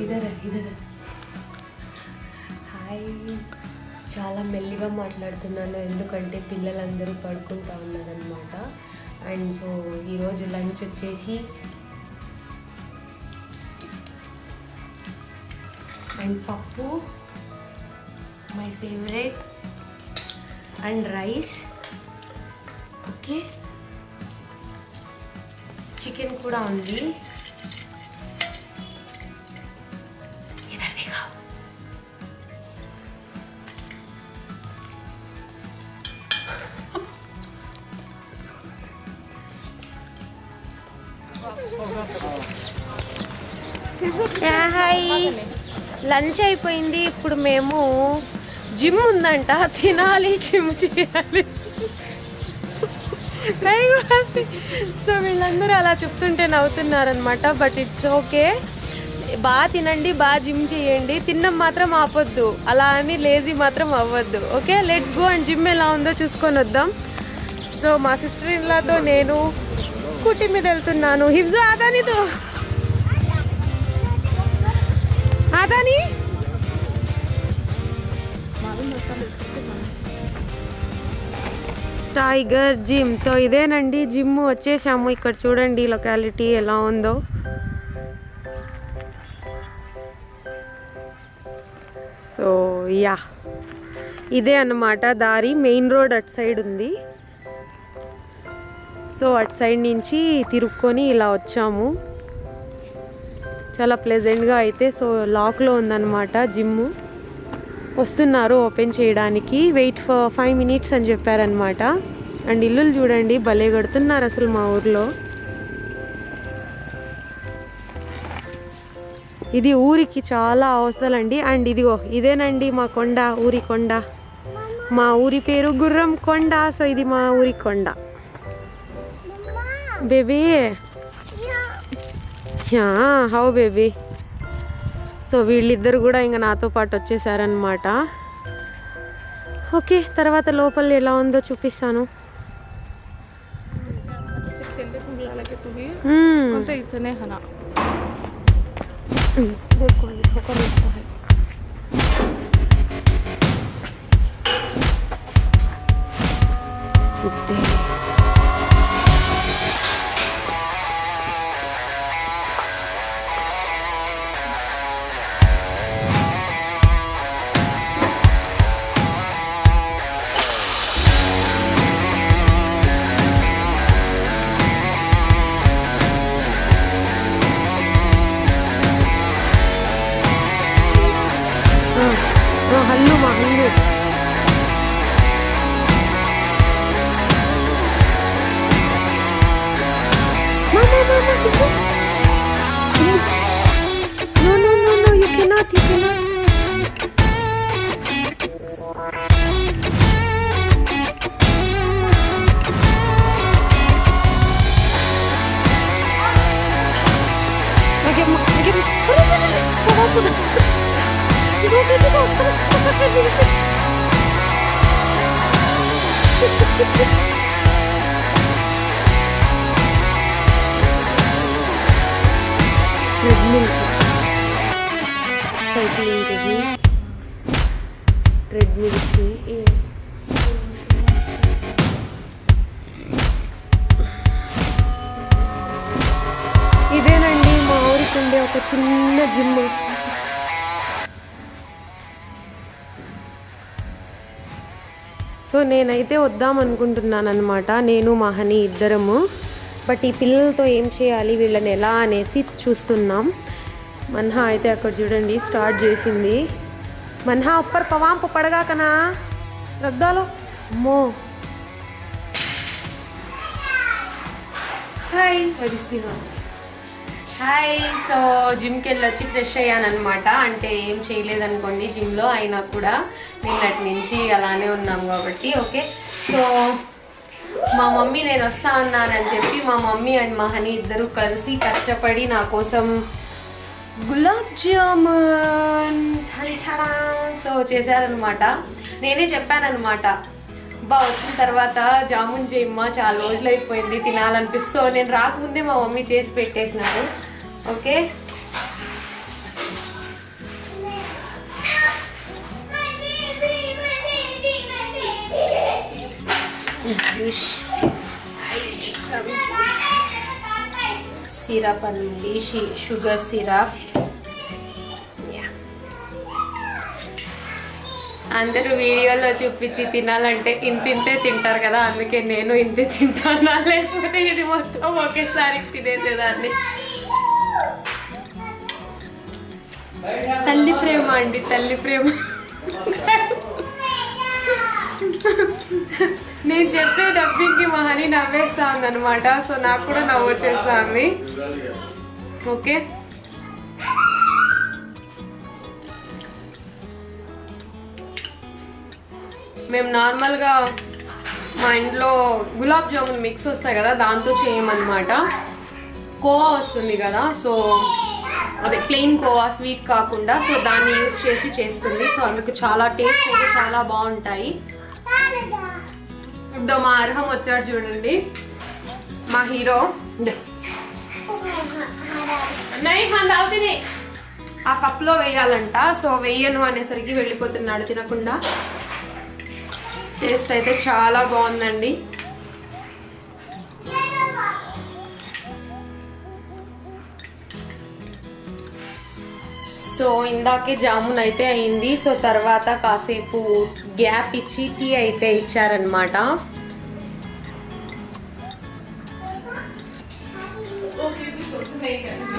ఇదరా ఇదరా. Hi. చాలా మెల్లిగా మాట్లాడుతున్నాను ఎందుకంటే పిల్లలందరూ పడుకుంటా ఉన్నారనమాట అండ్ సో ఈరోజు లంచ్ వచ్చేసి and pappu my favourite and rice. Okay. Chicken కూడా ఉంది. లంచ్ అయిపోయింది. ఇప్పుడు మేము జిమ్ ఉందంట. తినాలి జిమ్ చేయాలి. సో వీళ్ళందరూ అలా చెప్తుంటే నవ్వుతున్నారనమాట బట్ ఇట్స్ ఓకే బాగా తినండి బాగా జిమ్ చేయండి. తిన్నం మాత్రం ఆపొద్దు. అలా అని లేజీ మాత్రం అవ్వద్దు. Okay let's go and gym ఎలా ఉందో చూసుకొని వద్దాం. సో మా సిస్టర్ ఇన్లాతో నేను స్కూటీ మీద వెళ్తున్నాను. హిబ్జు అదానితో అదని? Tiger gym. సో ఇదేనండి జిమ్ వచ్చేసాము. ఇక్కడ చూడండి లొకాలిటీ ఎలా ఉందో. So yeah. ఇదే అన్నమాట దారి. మెయిన్ రోడ్ అటు సైడ్ ఉంది. సో అటు సైడ్ నుంచి తిరుక్కొని ఇలా వచ్చాము. చాలా ప్లెజెంట్గా అయితే సో లాక్లో ఉందన్నమాట జిమ్ వస్తున్నారు ఓపెన్ చేయడానికి. వెయిట్ ఫర్ ఫైవ్ మినిట్స్ అని చెప్పారనమాట అండ్ ఇల్లులు చూడండి భలే కడుతున్నారు అసలు మా ఊర్లో. ఇది ఊరికి చాలా అవసరాలండి. అండ్ ఇదిగో ఇదేనండి మా కొండ ఊరి కొండ. మా ఊరి పేరు గుర్రం కొండ సో ఇది మా ఊరి కొండ. బేబీ! How baby. సో వీళ్ళిద్దరు కూడా ఇంకా నాతో పాటు వచ్చేసారనమాట ఓకే తర్వాత లోపల ఎలా ఉందో చూపిస్తాను. Hmm. ఉప్తే ఇదేనండి మా ఊరికి ఉండే ఒక చిన్న జిమ్ము. సో నేనైతే వద్దాం అనుకుంటున్నాను అనమాట నేను మా హనీ ఇద్దరము. బట్ ఈ పిల్లలతో ఏం చేయాలి వీళ్ళని ఎలా అనేసి చూస్తున్నాం. మన్హా అయితే అక్కడ చూడండి స్టార్ట్ చేసింది. మన్హా ఉప్పర్ పవాంపు పడగాకనా? రగ్దాలో అమ్మో. హాయ్. వరిస్తున్నా హాయ్ సో జిమ్కి వెళ్ళి వచ్చి ఫ్రెష్ అయ్యానమాట అంటే ఏం చేయలేదనుకోండి జిమ్లో అయినా కూడా నిన్నటి నుంచి అలానే ఉన్నాం కాబట్టి ఓకే సో మా మమ్మీ నేను వస్తా ఉన్నానని చెప్పి మా మమ్మీ అండ్ మా హనీ ఇద్దరు కలిసి కష్టపడి నా కోసం గులాబ్ జామున్ సో చేశారనమాట నేనే చెప్పానమాట బా వచ్చిన తర్వాత జామున్ చేయమ్మా చాలా రోజులు అయిపోయింది తినాలనిపిస్తూ నేను రాకముందే మా మమ్మీ చేసి పెట్టేసినారు. ఓకే? సిరప్ అండి షుగర్ సిరప్. అందరూ వీడియోలో చూపించి తినాలంటే ఇంత ఇంతే తింటారు కదా అందుకే నేను ఇంతే తింటాను? లేకపోతే ఇది మొత్తం ఒకేసారి తినేసేదాన్ని. తల్లి ప్రేమ అండి తల్లి ప్రేమ. నేను చెప్పే డబ్బింగ్కి మా మహని నవ్వేస్తా ఉందనమాట సో నాకు కూడా నవ్వు వచ్చేస్తా ఉంది ఓకే? మేము నార్మల్గా మా ఇంట్లో గులాబ్ జామున్ మిక్స్ వస్తాయి కదా దాంతో చేయమన్నమాట. కోవా వస్తుంది కదా సో అదే ప్లెయిన్ కోవా స్వీట్ కాకుండా సో దాన్ని యూస్ చేసి చేస్తుంది. సో అందుకు చాలా టేస్ట్ అయితే చాలా బాగుంటాయి. ఇద్దో మా అర్హం వచ్చాడు చూడండి. మా హీరో ఆ కప్లో వేయాలంట. సో వేయను అనేసరికి వెళ్ళిపోతున్నాడు తినకుండా. టేస్ట్ అయితే చాలా బాగుందండి. సో ఇందాకే జామున్ అయితే అయింది. సో తర్వాత కాసేపు గ్యాప్ ఇచ్చి టీ అయితే ఇచ్చారనమాట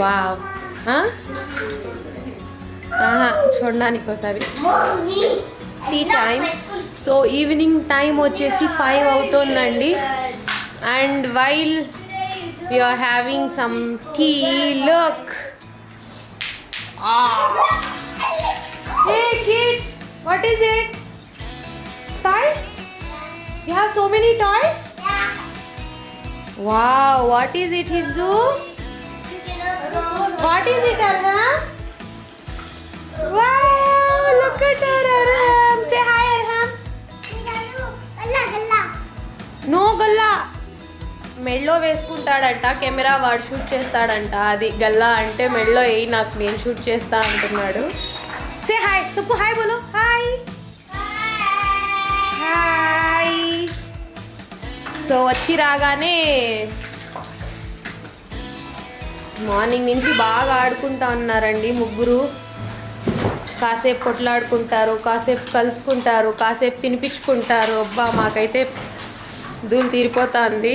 వావ్. చూడడానికి ఒకసారి. Tea time so evening time వచ్చేసి ఫైవ్ అవుతుందండి. And while you are having some tea. Look. Ah. Hey kids, what is it? Toys? You have so many toys? Yeah. Wow, what is it, Hibzu? What is it, Arham? Wow, look at her, Arham. Say hi, Arham. No, Galla. మెళ్ళో వేసుకుంటాడంట camera వాడు shoot చేస్తాడంట. అది గల్లా అంటే మెళ్ళో వేయి నాకు నేను shoot చేస్తా అంటున్నాడు. సే హాయ్ చెప్పు హాయ్ బోలు హాయ్. హాయ్. సో వచ్చి రాగానే మార్నింగ్ నుంచి బాగా ఆడుకుంటా ఉన్నారండి ముగ్గురు. కాసేపు కొట్లాడుకుంటారు కాసేపు కలుసుకుంటారు కాసేపు తినిపించుకుంటారు. అబ్బా మాకైతే దూలు తీరిపోతుంది.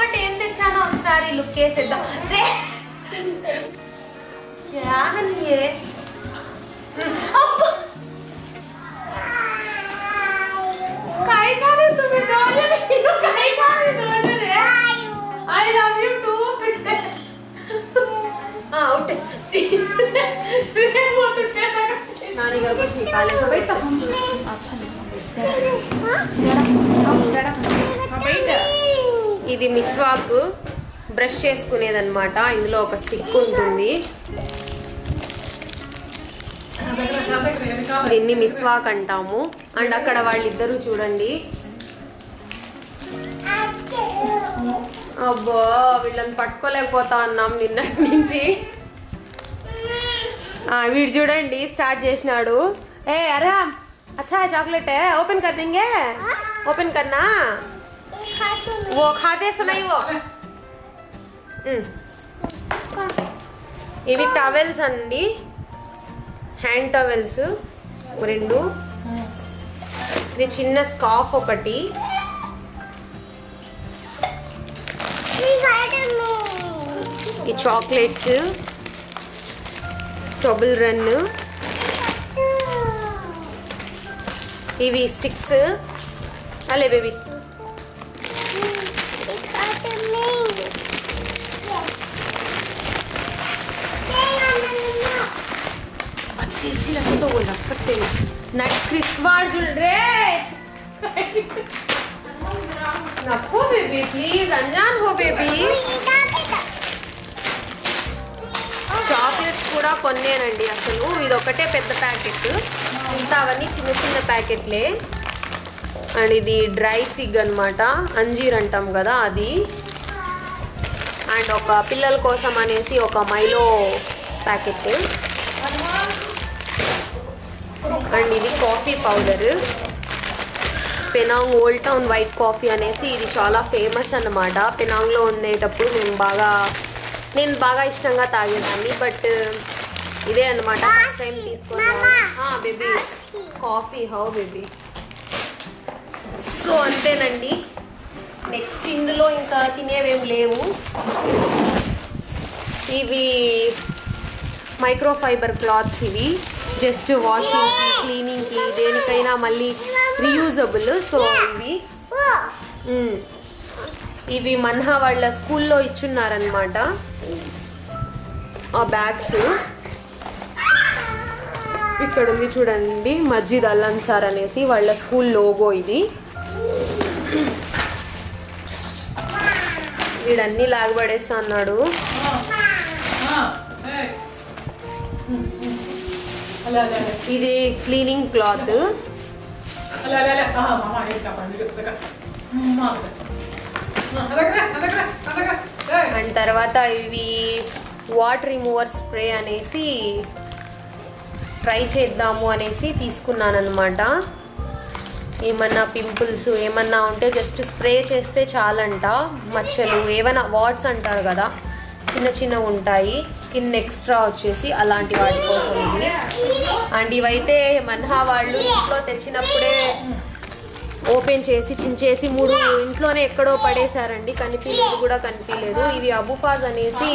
బట్ ఏం తెచ్చానో ఒకసారి లుక్ వేసేద్దాం రే क्या ఇది మిస్వాక్ బ్రష్ చేసుకునేదనమాట ఇందులో ఒక స్టిక్ ఉంటుంది. దీన్ని మిస్వాక్ అంటాము. అండ్ అక్కడ వాళ్ళిద్దరూ చూడండి. అబ్బో వీళ్ళని పట్టుకోలేకపోతా అన్నాం నిన్నటి నుంచి. వీడు చూడండి స్టార్ట్ చేసినాడు. ఏ అరే అచ్చా చాక్లెట్. ఓపెన్ కర్నింగే. ఓపెన్ కన్నా वो खाते सुनाई वो ఉమ్. ఇవి టవెల్స్ అండి హ్యాండ్ టవెల్స్ రెండు ఇది చిన్న స్కాఫ్ ఒకటి ఈ చాక్లెట్స్ టొబుల్ రన్ ఇవి స్టిక్స్ అలే బేబీ తీసి లేకపోతే వాళ్ళు రక్కతే నట్స్ వాడు చూడరే రే! Baby please. అంజాన్ హో బేబీ. చాక్లెట్స్ కూడా కొన్నేనండి అసలు. ఇది ఒకటే పెద్ద ప్యాకెట్. మిగతా అవన్నీ చిన్న చిన్న ప్యాకెట్లే. అండ్ ఇది డ్రై ఫిగ్ అనమాట అంజీర్ అంటాం కదా అది. అండ్ ఒక పిల్లల కోసం అనేసి ఒక మైలో ప్యాకెట్. అండ్ ఇది coffee powder. Penang old town white coffee అనేసి ఇది చాలా ఫేమస్ అన్నమాట. పెనాంగ్లో ఉండేటప్పుడు మేము బాగా నేను బాగా ఇష్టంగా తాగేదాన్ని. బట్ ఇదే అన్నమాట. ఫస్ట్ టైం తీసుకొని baby. Coffee how baby. So అంతేనండి. నెక్స్ట్ ఇందులో ఇంకా తినేవేం లేవు. ఇవి మైక్రో ఫైబర్ క్లాత్స్ ఇవి. జస్ట్ వాషింగ్కి క్లీనింగ్కి దేనికైనా మళ్ళీ రీయూజబుల్ సో ఇవి ఇవి మన్హా వాళ్ళ స్కూల్లో ఇచ్చున్నారనమాట ఆ బ్యాగ్స్. ఇక్కడ ఉంది చూడండి మస్జిద్ అల్ అన్సార్ అనేసి వాళ్ళ స్కూల్ లోగో ఇది. వీడన్నీ లాగబడేస్తా అన్నాడు. Ada kena. Hey. అండ్ తర్వాత ఇవి వాటర్ రిమూవర్ స్ప్రే అనేసి ట్రై చేద్దాము అనేసి తీసుకున్నాను అనమాట ఏమన్నా పింపుల్స్ ఏమన్నా ఉంటే జస్ట్ స్ప్రే చేస్తే చాలంట. మచ్చలు ఏమైనా వాట్స్ అంటారు కదా. చిన్న చిన్న ఉంటాయి. స్కిన్ ఎక్స్ట్రా వచ్చేసి అలాంటి వాటి కోసం ఇది అండ్ ఇవైతే మన్హా వాళ్ళు ఇంట్లో తెచ్చినప్పుడే ఓపెన్ చేసి చించేసి మూడు ఇంట్లోనే ఎక్కడో పడేశారండి. కనిపించలేదు కూడా కనిపించలేదు. ఇవి అబుఫాజ్ అనేసి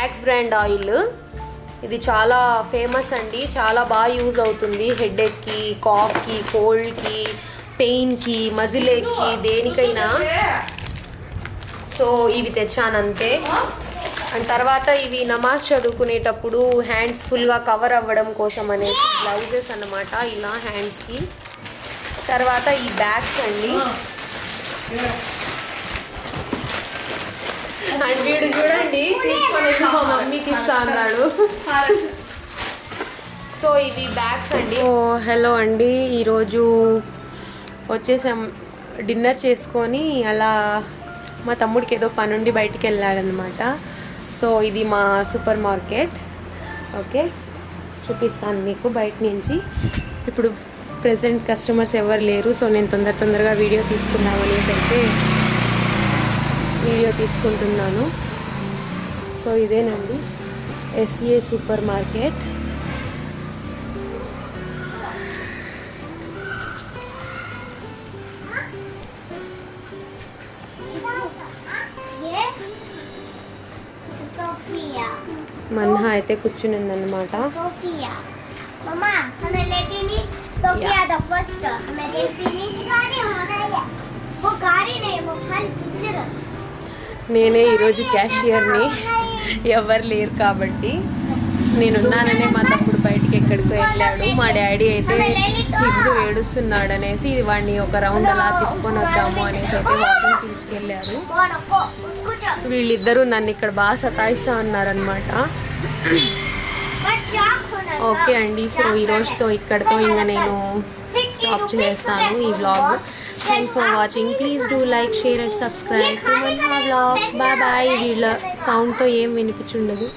యాక్స్ బ్రాండ్ ఆయిల్. ఇది చాలా ఫేమస్ అండి. చాలా బాగా యూజ్ అవుతుంది. హెడేక్కి కాఫ్కి కోల్డ్కి పెయిన్కి మజిలేక్కి దేనికైనా. సో ఇవి తెచ్చానంతే. అండ్ తర్వాత ఇవి నమాజ్ చదువుకునేటప్పుడు హ్యాండ్స్ ఫుల్గా కవర్ అవ్వడం కోసం అనేసి బ్లౌజెస్ అన్నమాట ఇలా హ్యాండ్స్కి. తర్వాత ఈ బ్యాగ్స్ అండి. అండ్ వీడు చూడండి తీసుకొని మా మమ్మీకి ఇస్తా అన్నాడు. సో ఇవి బ్యాగ్స్ అండి. ఓ హలో అండి. ఈరోజు వచ్చేసాం డిన్నర్ చేసుకొని అలా మా తమ్ముడికి ఏదో పనుండి బయటికి వెళ్ళాడనమాట సో ఇది మా సూపర్ మార్కెట్. ఓకే? చూపిస్తాను మీకు బయట నుంచి. ఇప్పుడు ప్రజెంట్ కస్టమర్స్ ఎవరు లేరు సో నేను తొందర తొందరగా వీడియో తీసుకుందాం అనేసి అయితే వీడియో తీసుకుంటున్నాను. సో ఇదేనండి. SA super market. మన్హా అయితే కూర్చుని ఉందన్నమాట నేనే ఈరోజు క్యాషియర్ని ఎవరు లేరు కాబట్టి నేనున్నాననే మా తమ్ముడు బయటికి ఎక్కడికో వెళ్ళాడు. మా డాడీ అయితే హిప్స్ ఏడుస్తున్నాడు అనేసి వాడిని ఒక రౌండ్ అలా తిప్పుకొని వద్దాము అనేసి అయితే వాకింగ్ పిలుచుకెళ్ళారు. వీళ్ళిద్దరూ నన్ను ఇక్కడ బాగా సతాయిస్తా ఉన్నారనమాట ఓకే అండి సో ఈరోజుతో ఇక్కడతో ఇంకా నేను స్టాప్ చేస్తాను ఈ blog thanks for watching please do like share and subscribe to my blogs bye bye వీళ్ళ సౌండ్తో ఏం వినిపించుండదు.